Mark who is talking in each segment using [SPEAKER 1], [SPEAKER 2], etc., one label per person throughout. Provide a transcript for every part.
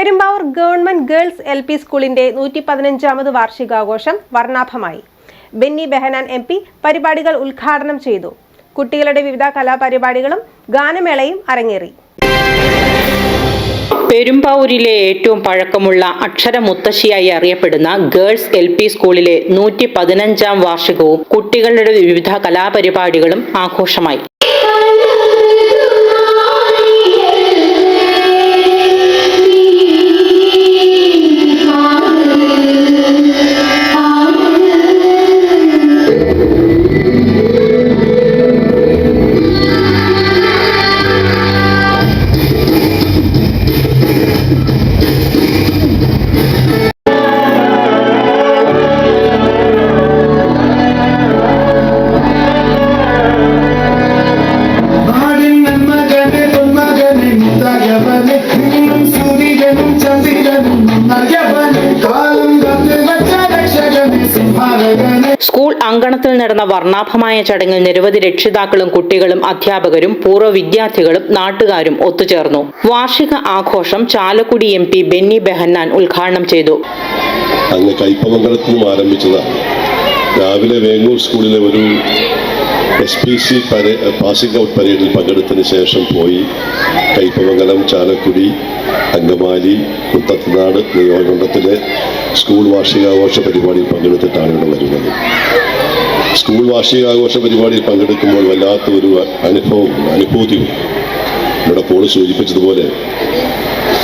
[SPEAKER 1] Perumbavoor government girls L P സ്കൂളിന്റെ നൂറ്റി പതിനഞ്ചാമത് വാർഷികാഘോഷം വർണാഭമായി. ബെന്നി ബെഹനാൻ എം പി പരിപാടികൾ ഉദ്ഘാടനം ചെയ്തു. കുട്ടികളുടെ വിവിധ കലാപരിപാടികളും ഗാനമേളയും അരങ്ങേറി.
[SPEAKER 2] പെരുമ്പാവൂരിലെ ഏറ്റവും പഴക്കമുള്ള അക്ഷരമുത്തശ്ശിയായി അറിയപ്പെടുന്ന ഗേൾസ് എൽ പി സ്കൂളിലെ നൂറ്റി പതിനഞ്ചാം വാർഷികവും കുട്ടികളുടെ വിവിധ കലാപരിപാടികളും ആഘോഷമായി. സ്കൂൾ അങ്കണത്തിൽ നടന്ന വർണാഭമായ ചടങ്ങിൽ നിരവധി രക്ഷിതാക്കളും കുട്ടികളും അധ്യാപകരും പൂർവ വിദ്യാർത്ഥികളും നാട്ടുകാരും ഒത്തുചേർന്നു. വാർഷിക ആഘോഷം ചാലക്കുടി എം പി ബെന്നി ബെഹന്നാൻ ഉദ്ഘാടനം ചെയ്തു.
[SPEAKER 3] അന്ന് ആരംഭിച്ചതാണ് രാവിലെ വേങ്ങൂർ സ്കൂളിലെ ഒരു എസ് പി സി പരേ പാസിംഗ് ഔട്ട് പരേഡിൽ പങ്കെടുത്തതിന് ശേഷം പോയി. കയ്പമംഗലം ചാലക്കുടി അങ്കമാലി കുത്തത്തനാട് നിയോജകമണ്ഡലത്തിലെ സ്കൂൾ വാർഷികാഘോഷ പരിപാടിയിൽ പങ്കെടുത്തിട്ടാണ് ഇവിടെ വരുന്നത്. സ്കൂൾ വാർഷികാഘോഷ പരിപാടിയിൽ പങ്കെടുക്കുമ്പോൾ വല്ലാത്ത ഒരു അനുഭവം അനുഭൂതിയും ഇവിടെ പോൾ സൂചിപ്പിച്ചതുപോലെ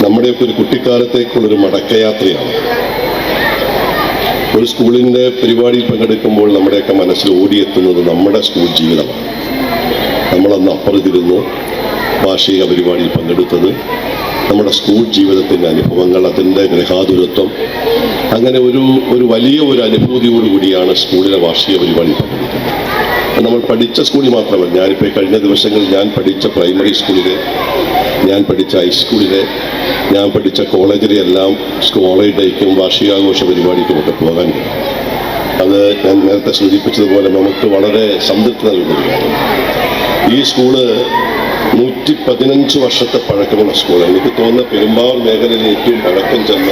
[SPEAKER 3] നമ്മുടെയൊക്കെ ഒരു കുട്ടിക്കാലത്തേക്കുള്ളൊരു മടക്കയാത്രയാണ്. ഒരു സ്കൂളിന്റെ പരിപാടിയിൽ പങ്കെടുക്കുമ്പോൾ നമ്മുടെയൊക്കെ മനസ്സിൽ ഓടിയെത്തുന്നത് നമ്മുടെ സ്കൂൾ ജീവിതമാണ്. നമ്മളന്ന് അപ്പുറത്തിരുന്ന് വാർഷിക പരിപാടിയിൽ പങ്കെടുത്തത്. നമ്മുടെ സ്കൂൾ ജീവിതത്തിന്റെ അനുഭവങ്ങൾ അതിന്റെ ഗൃഹാതുരത്വം. അങ്ങനെ ഒരു ഒരു വലിയ ഒരു അനുഭൂതിയോടുകൂടിയാണ് സ്കൂളിലെ വാർഷിക പരിപാടി പങ്കെടുക്കുന്നത് നമ്മൾ പഠിച്ച സ്കൂളിൽ മാത്രമല്ല ഞാനിപ്പോൾ കഴിഞ്ഞ ദിവസങ്ങളിൽ ഞാൻ പഠിച്ച പ്രൈമറി സ്കൂളിലെ ഞാൻ പഠിച്ച ഹൈസ്കൂളിലെ ഞാൻ പഠിച്ച കോളേജിലെ എല്ലാം കോളേജ് ഡേക്കും വാർഷികാഘോഷ പരിപാടിക്കുമൊക്കെ പോകാൻ അത് ഞാൻ നേരത്തെ സൂചിപ്പിച്ചതുപോലെ നമുക്ക് വളരെ സംതൃപ്തി നൽകുന്ന ഈ സ്കൂൾ നൂറ്റി പതിനഞ്ച് വർഷത്തെ പഴക്കമുള്ള സ്കൂളാണ് എനിക്ക് തോന്നുന്ന പെരുമ്പാവൂർ മേഖലയിൽ ഏറ്റവും പഴക്കം ചെന്ന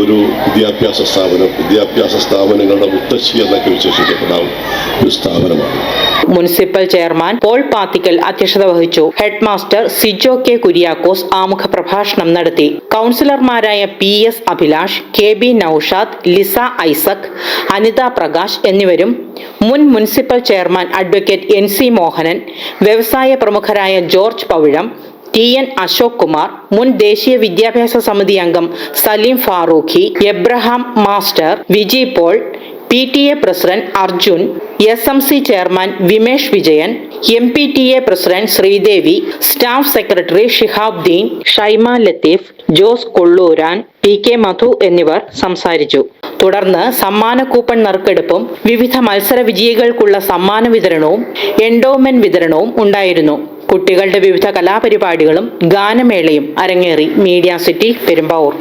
[SPEAKER 3] ഒരു വിദ്യാഭ്യാസ സ്ഥാപനം വിദ്യാഭ്യാസ സ്ഥാപനങ്ങളുടെ മുത്തശ്ശി എന്നൊക്കെ വിശേഷിക്കപ്പെടാവുന്ന ഒരു സ്ഥാപനമാണ്.
[SPEAKER 2] മുനിസിപ്പൽ ചെയർമാൻ പോൾ പാത്തിക്കൽ അധ്യക്ഷത വഹിച്ചു. Head master Sijo K Kuriakose ആമുഖ പ്രഭാഷണം നടത്തി. കൗൺസിലർമാരായ P S Abhilash K B Noushad Liza Isaac Anitha Prakash എന്നിവരും മുൻ municipal chairman advocate N C Mohanan വ്യവസായ പ്രമുഖരായ ജോർജ് പവിഴം ടി എൻ അശോക് കുമാർ മുൻ ദേശീയ വിദ്യാഭ്യാസ സമിതി അംഗം Saleem Farooqui Abraham master Viji Paul P T A president Arjun S M C chairman Vimesh Vijayan M P T A president Sreedevi staff secretary Shihabdeen Shyma Latheef Jose Kolluran P K Madhu എന്നിവർ സംസാരിച്ചു. തുടർന്ന് സമ്മാന coupon നറുക്കെടുപ്പും വിവിധ മത്സര വിജയികൾക്കുള്ള സമ്മാന വിതരണവും endowment വിതരണവും ഉണ്ടായിരുന്നു. കുട്ടികളുടെ വിവിധ കലാപരിപാടികളും ഗാനമേളയും അരങ്ങേറി മീഡിയ സിറ്റി പെരുമ്പാവൂർ.